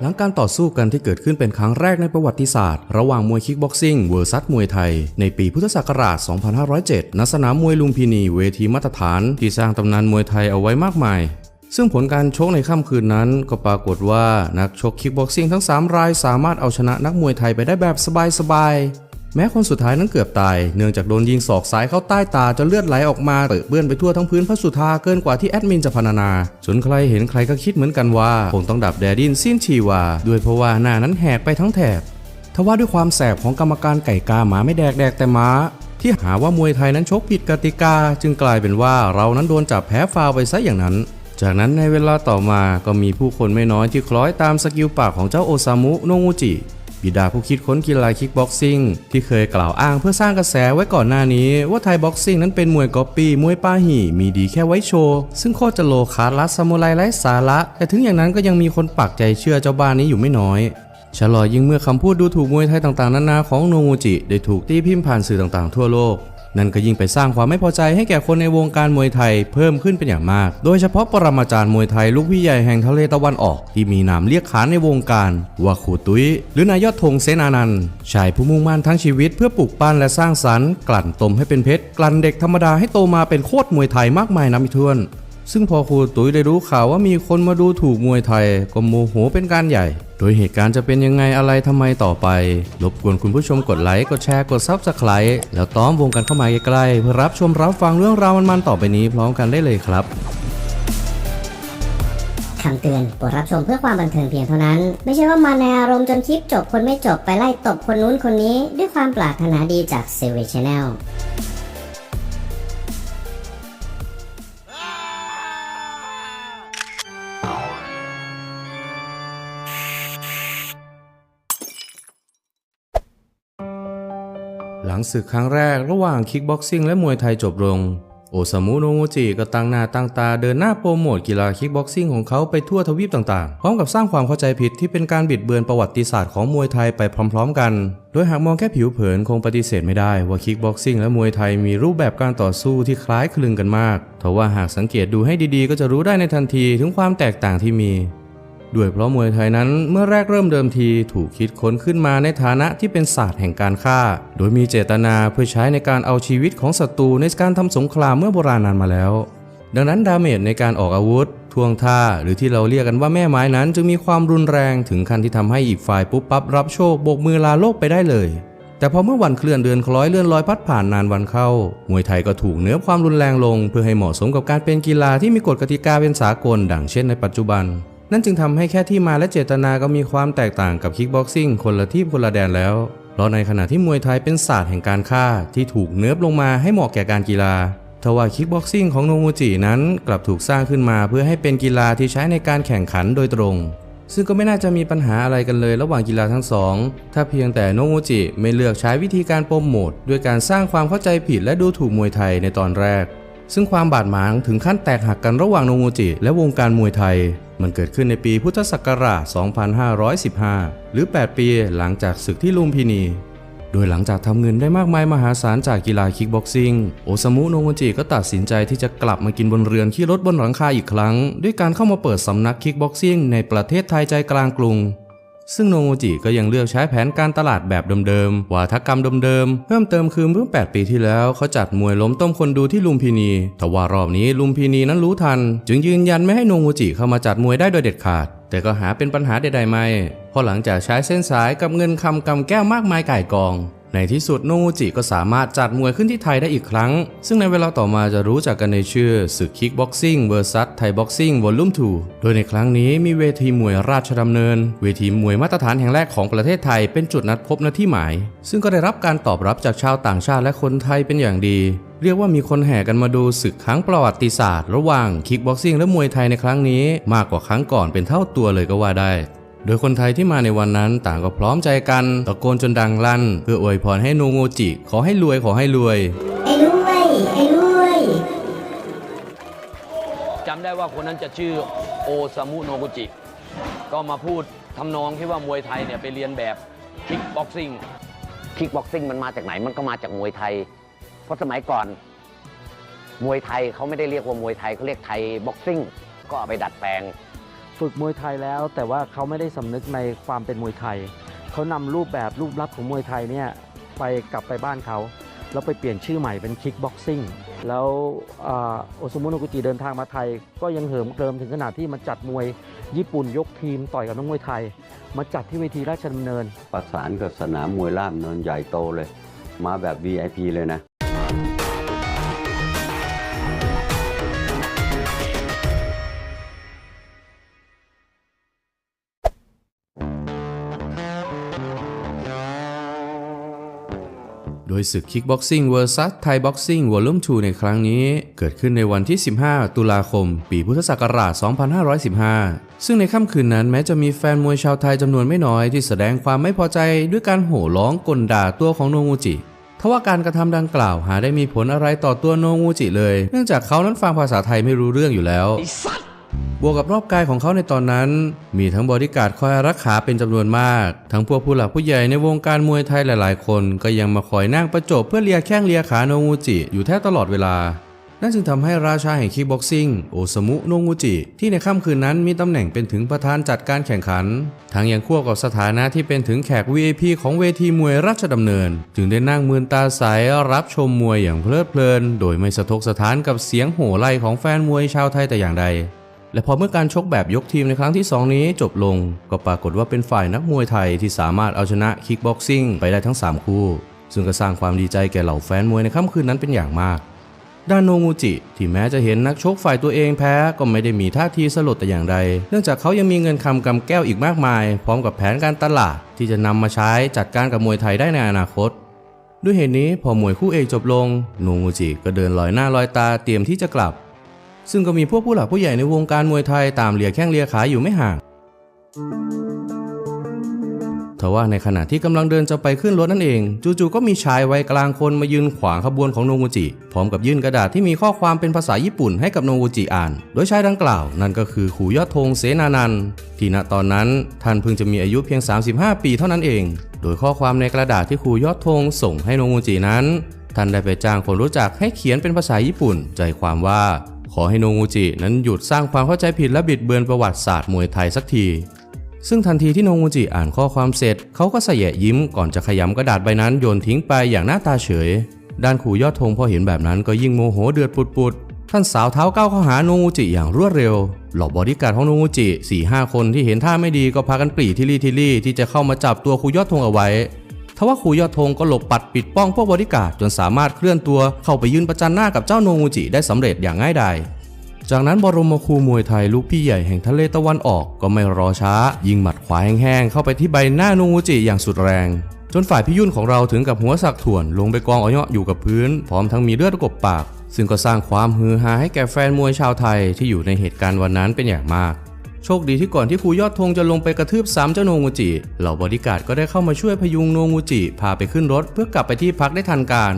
หลังการต่อสู้กันที่เกิดขึ้นเป็นครั้งแรกในประวัติศาสตร์ ระหว่างมวยคิกบ็อกซิ่งเวอร์ซัสมวยไทย ในปีพุทธศักราช 2507 ณ สนามมวยลุมพินีเวทีมาตรฐาน ที่สร้างตำนานมวยไทยเอาไว้มากมาย ซึ่งผลการชกในค่ำคืนนั้นก็ปรากฏว่านักชกคิกบ็อกซิ่งทั้ง 3 รายสามารถเอาชนะนักมวยไทยไปได้แบบสบายๆ แม้คนสุดท้ายนั้นเกือบตาย เนื่องจากโดนยิงศอกซ้ายเข้าใต้ตาจนเลือดไหลออกมาเปื้อนเปื้อนไปทั่วทั้งพื้นพระสุธาเกินกว่าที่แอดมินจะพรรณนาจนใครเห็นใครก็คิดเหมือนกันว่าคงต้องดับแดดินสิ้นชีวา ด้วยเพราะว่าหน้านั้นแหกไปทั้งแถบทว่าด้วยความแสบของกรรมการไก่กาหมาไม่แดกแดกแต่หมาที่หาว่ามวยไทยนั้นชกผิดกติกา จึงกลายเป็นว่าเรานั้นโดนจับแพ้ฟาวไปซะอย่างนั้นจากนั้นในเวลาต่อมาก็มีผู้คนไม่น้อยที่คล้อยตามสกิลปากของเจ้าโอซามุโนงูจิ บิดาผู้คิดค้นกีฬาคิกบ็อกซิ่งที่เคยกล่าวอ้างเพื่อสร้างกระแสไว้ก่อนหน้านี้ ว่าไทยบ็อกซิ่งนั้นเป็นมวยก๊อปปี้มวยป้าหี่มีดีแค่ไว้โชว์ ซึ่งโคตรจะโลคาร์ลัสซามูไรไร้สาระ แต่ถึงอย่างนั้นก็ยังมีคนปักใจเชื่อเจ้าบ้านนี้อยู่ไม่น้อยฉลอยิ่งเมื่อคำพูดดูถูกมวยไทยต่างๆนานาของโนมูจิ ได้ถูกตีพิมพ์ผ่านสื่อต่างๆทั่วโลก นั่นก็ยิ่งไปสร้างความไม่พอใจให้แก่คนในวงการมวยไทยเพิ่มขึ้นเป็นอย่างมาก โดยเฉพาะปรมาจารย์มวยไทยลูกพี่ใหญ่แห่งทะเลตะวันออก ที่มีนามเรียกขานในวงการว่าขูตุ้ยหรือนายยอดธงเสนานันท์ชายผู้มุ่งมั่นทั้งชีวิตเพื่อปลูกปั้นและสร้างสรรค์ กลั่นตมให้เป็นเพชรกลั่นเด็กธรรมดาให้โตมาเป็นโคตรมวยไทยมากมายนับไม่ถ้วน ซึ่งพอครูตุ้ยได้รู้ข่าวว่ามีคนมาดูถูกมวยไทยก็โมโหเป็นการใหญ่ โดยเหตุการณ์จะเป็นยังไงอะไรทำไมต่อไป รบกวนคุณผู้ชมกดไลค์กดแชร์กดซับสไครต์แล้วต้อมวงกันเข้ามาใกล้ๆเพื่อรับชมรับฟังเรื่องราวมันๆต่อไปนี้พร้อมกันได้เลยครับคำเตือนโปรดรับชมเพื่อความบันเทิงเพียงเท่านั้น ไม่ใช่ว่ามาในอารมณ์จนคลิปจบคนไม่จบไปไล่ตบคนนู้นคนนี้ ด้วยความปรารถนาดีจากเซเวชแนล หลังศึกครั้งแรกระหว่างคิกบ็อกซิ่งและมวยไทยจบลง โอซามุโนงูจิก็ตั้งหน้าตั้งตาเดินหน้าโปรโมทกีฬาคิกบ็อกซิ่งของเขาไปทั่วทวีปต่างๆ พร้อมกับสร้างความเข้าใจผิดที่เป็นการบิดเบือนประวัติศาสตร์ของมวยไทยไปพร้อม ๆ กัน โดยหากมองแค่ผิวเผินคงปฏิเสธไม่ได้ว่าคิกบ็อกซิ่งและมวยไทยมีรูปแบบการต่อสู้ที่คล้ายคลึงกันมากทว่าหากสังเกตดูให้ดีๆ ก็จะรู้ได้ในทันทีถึงความแตกต่างที่มี ด้วยเพราะมวยไทยนั้นเมื่อแรกเริ่มเดิมทีถูกคิดค้นขึ้นมาในฐานะที่เป็นศาสตร์แห่งการฆ่า โดยมีเจตนาเพื่อใช้ในการเอาชีวิตของศัตรูในการทำสงครามเมื่อโบราณนานมาแล้ว ดังนั้นดาเมจในการออกอาวุธท่วงท่าหรือที่เราเรียกกันว่าแม่ไม้นั้น จึงมีความรุนแรงถึงขั้นที่ทำให้อีกฝ่ายปุ๊บปั๊บรับโชคโบกมือลาโลกไปได้เลย แต่พอเมื่อวันเคลื่อนเดือนคล้อยเลื่อนลอยพัดผ่านนานวันเข้า มวยไทยก็ถูกเนื้อความรุนแรงลง เพื่อให้เหมาะสมกับการเป็นกีฬาที่มีกฎกติกาเป็นสากล ดังเช่นในปัจจุบัน นั่นจึงทำให้แค่ที่มาและเจตนาก็มีความแตกต่างกับคิกบ็อกซิ่งคนละที่คนละแดนแล้ว เพราะในขณะที่มวยไทยเป็นศาสตร์แห่งการฆ่าที่ถูกเนื้อลงมาให้เหมาะแก่การกีฬาทว่าคิกบ็อกซิ่งของโนมูจินั้นกลับถูกสร้างขึ้นมาเพื่อให้เป็นกีฬาที่ใช้ในการแข่งขันโดยตรง ซึ่งก็ไม่น่าจะมีปัญหาอะไรกันเลยระหว่างกีฬาทั้งสอง ถ้าเพียงแต่โนมูจิไม่เลือกใช้วิธีการโปรโมทด้วยการสร้างความเข้าใจผิดและดูถูกมวยไทยในตอนแรก ซึ่งความบาดหมางถึงขั้นแตกหักกันระหว่างโนมูจิและวงการมวยไทย มันเกิดขึ้นในปีพุทธศักราช 2515 หรือ 8 ปีหลังจากศึกที่ลุมพินี โดยหลังจากทำเงินได้มากมายมหาศาลจากกีฬาคิกบ็อกซิ่ง โอซามุโนโมจิก็ตัดสินใจที่จะกลับมากินบนเรือนขี่รถบนหลังคาอีกครั้ง ด้วยการเข้ามาเปิดสำนักคิกบ็อกซิ่งในประเทศไทยใจกลางกรุง ซึ่งโนโมจิก็ยังเลือกใช้แผนการตลาดแบบเดิมๆวาทกรรมเดิมๆเพิ่มเติมคือเมื่อ 8 ปีที่แล้วเขาจัดมวยล้มต้มคนดูที่ลุมพินีแต่ว่ารอบนี้ลุมพินีนั้นรู้ทัน จึงยืนยันไม่ให้โนโมจิเข้ามาจัดมวยได้โดยเด็ดขาด แต่ก็หาเป็นปัญหาใดๆไม่เพราะหลังจากใช้เส้นสายกับเงินคำกำแก้วมากมายก่ายกอง ในที่สุดโนงูจิก็สามารถจัดมวยขึ้นที่ไทยได้อีกครั้ง ซึ่งในเวลาต่อมาจะรู้จักกันในชื่อศึกคิกบ็อกซิ่งเวอร์ซัสไทยบ็อกซิ่งวอลลุ่ม2โดยในครั้งนี้มีเวทีมวยราชดำเนิน เวทีมวยมาตรฐานแห่งแรกของประเทศไทยเป็นจุดนัดพบณที่หมาย ซึ่งก็ได้รับการตอบรับจากชาวต่างชาติและคนไทยเป็นอย่างดี เรียกว่ามีคนแห่กันมาดูศึกครั้งประวัติศาสตร์ ระหว่างคิกบ็อกซิ่งและมวยไทยในครั้งนี้ มากกว่าครั้งก่อนเป็นเท่าตัวเลยก็ว่าได้ โดยคนไทยที่มาในวันนั้นต่างก็พร้อมใจกันตะโกนจนดังลั่น เพื่ออวยพรให้โนโงจิ ขอให้รวยขอให้รวย ไอ้รวยไอ้รวยจำได้ว่าคนนั้นจะชื่อโอซามุโนกุจิ ก็มาพูดทำนองที่ว่ามวยไทยเนี่ยไปเรียนแบบคิกบ็อกซิ่งคิกบ็อกซิ่งมันมาจากไหนมันก็มาจากมวยไทย เพราะสมัยก่อน มวยไทยเขาไม่ได้เรียกว่ามวยไทยเขาเรียกไทยบ็อกซิ่งก็เอาไปดัดแปลง ฝึกมวยไทยแล้ว แต่ว่าเขาไม่ได้สำนึกในความเป็นมวยไทย เขานำรูปแบบรูปลักษณ์ของมวยไทยเนี่ยไปกลับไปบ้านเขาแล้วไปเปลี่ยนชื่อใหม่เป็นคิกบ็อกซิ่งแล้วโอซามุโนกุจิเดินทางมาไทย ก็ยังเหิมเกริมถึงขนาดที่มาจัดมวยญี่ปุ่นยกทีมต่อยกับนักมวยไทย มาจัดที่เวทีราชดำเนิน ประสานกับสนามมวยล่ามเนินใหญ่โตเลย มาแบบ VIP เลยนะ โดยศึก Kickboxing vs Thai Boxing Volume 2ในครั้งนี้ เกิดขึ้นในวันที่ 15 ตุลาคม ปีพุทธศักราช 2515 ซึ่งในค่ำคืนนั้นแม้จะมีแฟนมวยชาวไทยจำนวนไม่น้อยที่แสดงความไม่พอใจด้วยการโห่ร้องกลด่าตัวของโนงูจิทว่าการกระทำดังกล่าวหาได้มีผลอะไรต่อตัวโนงูจิเลย เนื่องจากเขานั้นฟังภาษาไทยไม่รู้เรื่องอยู่แล้ว บวกกับรอบกายของเขาในตอนนั้น มีทั้งบริการดคอยรักขาเป็นจำนวนมาก ทั้งพวกผู้หลักผู้ใหญ่ในวงการมวยไทยหลาย ๆ คน ก็ยังมาคอยนั่งประจบเพื่อเลียแข้งเลียขาโนงูจิอยู่แทบตลอดเวลา นั่นจึงทำให้ราชาแห่งคิกบ็อกซิ่งโอซามุโนงูจิ ที่ในค่ำคืนนั้นมีตำแหน่งเป็นถึงประธานจัดการแข่งขัน ทั้งยังควบกับสถานะที่เป็นถึงแขก VIP ของเวทีมวยราชดำเนิน จึงได้นั่งมืนตาใสรับชมมวยอย่างเพลิดเพลิน โดยไม่สะทกสะท้านกับเสียงโห่ไล่ของแฟนมวยชาวไทยแต่อย่างใด และพอเมื่อการชกแบบยกทีมในครั้งที่ 2 นี้จบลง ก็ปรากฏว่าเป็นฝ่ายนักมวยไทยที่สามารถเอาชนะคิกบ็อกซิ่งไปได้ทั้ง 3 คู่ ซึ่งก็สร้างความดีใจแก่เหล่าแฟนมวยในค่ำคืนนั้นเป็นอย่างมาก ด้านโนงูจิ ที่แม้จะเห็นนักชกฝ่ายตัวเองแพ้ก็ไม่ได้มีท่าทีสลดแต่อย่างใด เนื่องจากเขายังมีเงินคำกำแก้วอีกมากมาย พร้อมกับแผนการตลาดที่จะนำมาใช้จัดการกับมวยไทยได้ในอนาคตด้วยเหตุนี้พอมวยคู่เอกจบลงโนงูจิก็เดินลอยหน้าลอยตาเตรียมที่จะกลับ ซึ่งก็มีพวกผู้หลักผู้ใหญ่ในวงการมวยไทยตามเลียแข้งเลียขาอยู่ไม่ห่างทว่าในขณะที่กำลังเดินจะไปขึ้นรถนั่นเอง จู่ๆก็มีชายวัยกลางคนมายืนขวางขบวนของโนกุจิ พร้อมกับยื่นกระดาษที่มีข้อความเป็นภาษาญี่ปุ่นให้กับโนกุจิอ่าน โดยชายดังกล่าว นั่นก็คือขู่ยอดธงเสนานันที่ณตอนนั้นท่านเพิ่งจะมีอายุเพียง 35 ปีเท่านั้นเอง โดยข้อความในกระดาษที่ขู่ยอดธงส่งให้โนกุจินั้น ท่านได้ไปจ้างคนรู้จักให้เขียนเป็นภาษาญี่ปุ่น ใจความว่า ขอให้โนงูจินั้นหยุดสร้างความเข้าใจผิดและบิดเบือนประวัติศาสตร์มวยไทยสักที ซึ่งทันทีที่โนงูจิอ่านข้อความเสร็จ เขาก็เสยะยิ้มก่อนจะขยำกระดาษใบนั้นโยนทิ้งไปอย่างหน้าตาเฉย ด้านขู่ยอดธงพอเห็นแบบนั้นก็ยิ่งโมโหเดือดปุดๆท่านสาวเท้าก้าวเข้าหาโนงูจิอย่างรวดเร็วเหล่าบอดี้การ์ดของโนงูจิ4ี่ห้าคนที่เห็นท่าไม่ดีก็พากันปรีทิลี่ทิลี่ที่จะเข้ามาจับตัวขู่ยอดธงเอาไว้ ทว่าขู่ยอดธงก็หลบปัดปิดป้องพวกบริการจนสามารถเคลื่อนตัวเข้าไปยืนประจันหน้ากับเจ้าโนงูจิได้สำเร็จอย่างง่ายดายจากนั้นบรมครูมวยไทยลูกพี่ใหญ่แห่งทะเลตะวันออกก็ไม่รอช้า ยิงหมัดขวาแห้งๆเข้าไปที่ใบหน้าโนงูจิอย่างสุดแรง จนฝ่ายพี่ยุ่นของเราถึงกับหัวสักถ่วนลงไปกองอาเนาะอยู่กับพื้น พร้อมทั้งมีเลือดกบปาก ซึ่งก็สร้างความฮือฮาให้แก่แฟนมวยชาวไทยที่อยู่ในเหตุการณ์วันนั้นเป็นอย่างมาก โชคดีที่ก่อนที่ครูยอดธงจะลงไปกระทืบซ้ำเจ้าโนงูจิ เหล่าบริการก็ได้เข้ามาช่วยพยุงโนงูจิ พาไปขึ้นรถเพื่อกลับไปที่พักได้ทันการ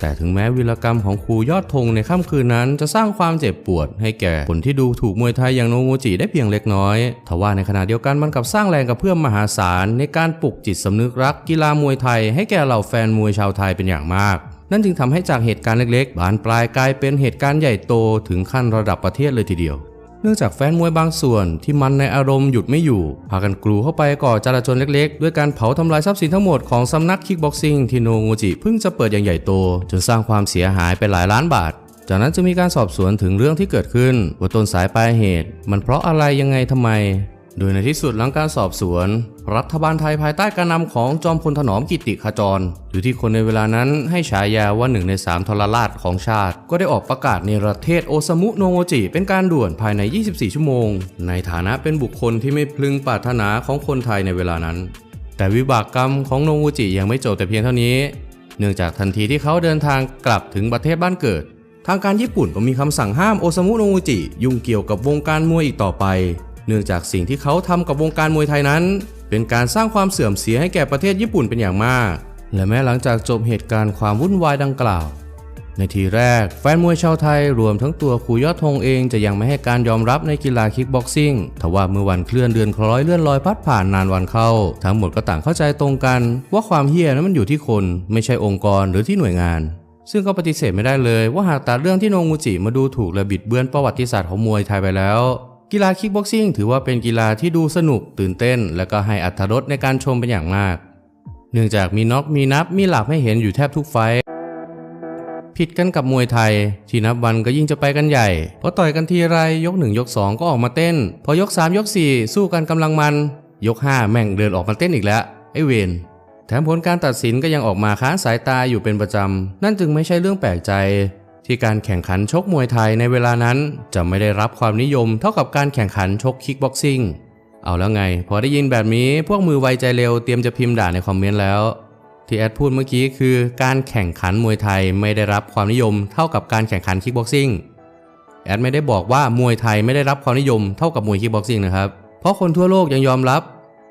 แต่ถึงแม้วีรกรรมของครูยอดธงในค่ำคืนนั้น จะสร้างความเจ็บปวด ให้แก่คนที่ดูถูกมวยไทยอย่างโนงูจิได้เพียงเล็กน้อย ทว่าในขณะเดียวกันมันกับสร้างแรงกระเพื่อมมหาศาลในการปลุกจิตสำนึกรักกีฬามวยไทย ให้แก่เหล่าแฟนมวยชาวไทยเป็นอย่างมากนั่นจึงทำให้จากเหตุการณ์เล็กๆ บานปลายกลายเป็นเหตุการณ์ใหญ่โตถึงขั้นระดับประเทศเลยทีเดียว เนื่องจากแฟนมวยบางส่วนที่มันในอารมณ์หยุดไม่อยู่ พากันกลูเข้าไปก่อจลาจลเล็กๆ ด้วยการเผาทำลายทรัพย์สินทั้งหมดของสำนักคิกบ็อกซิ่งที่โนงูจิเพิ่งจะเปิดอย่างใหญ่โต จนสร้างความเสียหายไปหลายล้านบาท จากนั้นจะมีการสอบสวนถึงเรื่องที่เกิดขึ้นว่าต้นสายปลายเหตุ มันเพราะอะไรยังไงทำไม โดยในที่สุดหลังการสอบสวน รัฐบาลไทยภายใต้การนำของจอมพลถนอมกิติขจร หรือที่คนในเวลานั้นให้ฉายาว่าหนึ่งในสามทรราชของชาติ ก็ได้ออกประกาศในประเทศโอซามุโนโงจิ เป็นการด่วนภายใน 24 ชั่วโมง ในฐานะเป็นบุคคลที่ไม่พึงปรารถนาของคนไทยในเวลานั้น แต่วิบากกรรมของโนโงจิยังไม่จบแต่เพียงเท่านี้ เนื่องจากทันทีที่เขาเดินทางกลับถึงประเทศบ้านเกิด ทางการญี่ปุ่นก็มีคำสั่งห้ามโอซามุโนโงจิ ยุ่งเกี่ยวกับวงการมวยอีกต่อไป เนื่องจากสิ่งที่เขาทำกับวงการมวยไทยนั้น เป็นการสร้างความเสื่อมเสียให้แก่ประเทศญี่ปุ่นเป็นอย่างมาก และแม้หลังจากจบเหตุการณ์ความวุ่นวายดังกล่าว ในทีแรกแฟนมวยชาวไทยรวมทั้งตัวครูยอดธงเองจะยังไม่ให้การยอมรับในกีฬาคิกบ็อกซิ่งทว่าเมื่อวันเคลื่อนเดือนคล้อยเลื่อนลอยพัดผ่านนานวันเข้า ทั้งหมดก็ต่างเข้าใจตรงกัน ว่าความเฮี้ยนั้นมันอยู่ที่คน ไม่ใช่องค์กรหรือที่หน่วยงานซึ่งก็ปฏิเสธไม่ได้เลยว่าหากตัดเรื่องที่โนงูจิมาดูถูกและบิดเบือนประวัติศาสตร์ของมวยไทยไปแล้ว กีฬาคิกบ็อกซิ่งถือว่าเป็นกีฬาที่ดูสนุกตื่นเต้น และก็ให้อัธรสในการชมเป็นอย่างมาก เนื่องจากมีน็อกมีนับมีหลับให้เห็นอยู่แทบทุกไฟผิดกันกับมวยไทย ที่นับวันก็ยิ่งจะไปกันใหญ่พราะต่อยกันทีไรยก 1 ยก 2 ก็ออกมาเต้น พอยก 3 ยก 4 สู้กันกำลังมัน ยก 5 แม่งเดินออกมาเต้นอีกแล้วไอ้เวนแถมผลการตัดสินก็ยังออกมาค้านสายตาอยู่เป็นประจำ นั่นจึงไม่ใช่เรื่องแปลกใจ ที่การแข่งขันชกมวยไทยในเวลานั้นจะไม่ได้รับความนิยมเท่ากับการแข่งขันชกคิกบ็อกซิ่งเอาแล้วไง พอได้ยินแบบนี้พวกมือไวใจเร็วเตรียมจะพิมพ์ด่าในคอมเมนต์แล้ว ที่แอดพูดเมื่อกี้คือ การแข่งขันมวยไทยไม่ได้รับความนิยมเท่ากับการแข่งขันคิกบ็อกซิ่งแอดไม่ได้บอกว่ามวยไทยไม่ได้รับความนิยมเท่ากับมวยคิกบ็อกซิ่งนะครับ เพราะคนทั่วโลกยังยอมรับ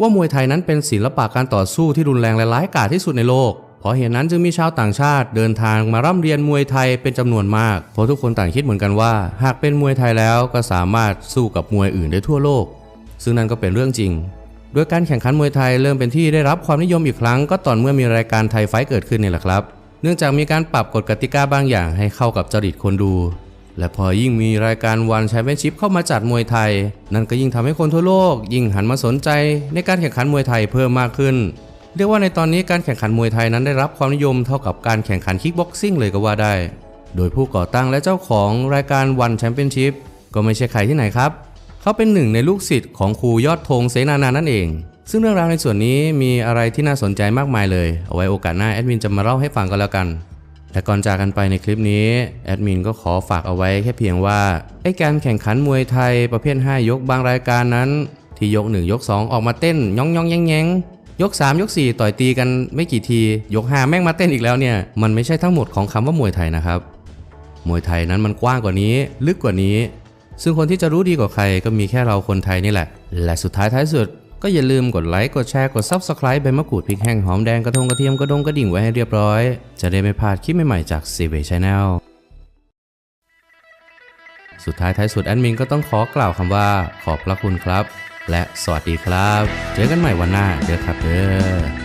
ว่ามวยไทยนั้นเป็นศิลปะการต่อสู้ที่รุนแรงและร้ายกาจที่สุดในโลก เพราะเหตุนั้นจึงมีชาวต่างชาติเดินทางมาร่ำเรียนมวยไทยเป็นจำนวนมาก เพราะทุกคนต่างคิดเหมือนกันว่า หากเป็นมวยไทยแล้วก็สามารถสู้กับมวยอื่นได้ทั่วโลก ซึ่งนั่นก็เป็นเรื่องจริงโดยการแข่งขันมวยไทยเริ่มเป็นที่ได้รับความนิยมอีกครั้ง ก็ตอนเมื่อมีรายการไทยไฟเกิดขึ้นนี่แหละครับ เนื่องจากมีการปรับกฎกติกาบางอย่างให้เข้ากับจริตคนดู และพอยิ่งมีรายการวันแชมเปี้ยนชิพเข้ามาจัดมวยไทย นั่นก็ยิ่งทำให้คนทั่วโลก ยิ่งหันมาสนใจในการแข่งขันมวยไทยเพิ่มมากขึ้น เรียกว่าในตอนนี้การแข่งขันมวยไทยนั้นได้รับความนิยมเท่ากับการแข่งขันคิกบ็อกซิ่งเลยก็ว่าได้ โดยผู้ก่อตั้งและเจ้าของรายการวันแชมเปี้ยนชิพก็ไม่ใช่ใครที่ไหนครับ เขาเป็นหนึ่งในลูกศิษย์ของครูยอดธงเสนานานั่นเอง ซึ่งเรื่องราวในส่วนนี้มีอะไรที่น่าสนใจมากมายเลย เอาไว้โอกาสหน้าแอดมินจะมาเล่าให้ฟังก็แล้วกันแต่ก่อนจากกันไปในคลิปนี้แอดมินก็ขอฝากเอาไว้แค่เพียงว่าไอ้การแข่งขันมวยไทยประเภท 5 ยกบางรายการนั้น ที่ยก 1 ยก 2 ออกมาเต้นย่องย่องแยงแยง ยก 3 ยก 4 ต่อยตีกันไม่กี่ที ยก 5 แม่งมาเต้นอีกแล้วเนี่ย มันไม่ใช่ทั้งหมดของคำว่ามวยไทยนะครับ มวยไทยนั้นมันกว้างกว่านี้ ลึกกว่านี้ ซึ่งคนที่จะรู้ดีกว่าใครก็มีแค่เราคนไทยนี่แหละ และสุดท้ายท้ายสุด ก็อย่าลืมกดไลค์กดแชร์กด Subscribe ใบมะกรูดพริกแห้งหอมแดงกระทงกระเทียมกระดงกระดิ่งไว้ให้เรียบร้อย จะได้ไม่พลาดคลิปใหม่ๆจาก c v Channel สุดท้ายท้ายสุดแอดมินก็ต้องขอกล่าวคำว่าขอบพระคุณครับ และสวัสดีครับ เจอกันใหม่วันหน้าเด้อครับเด้อ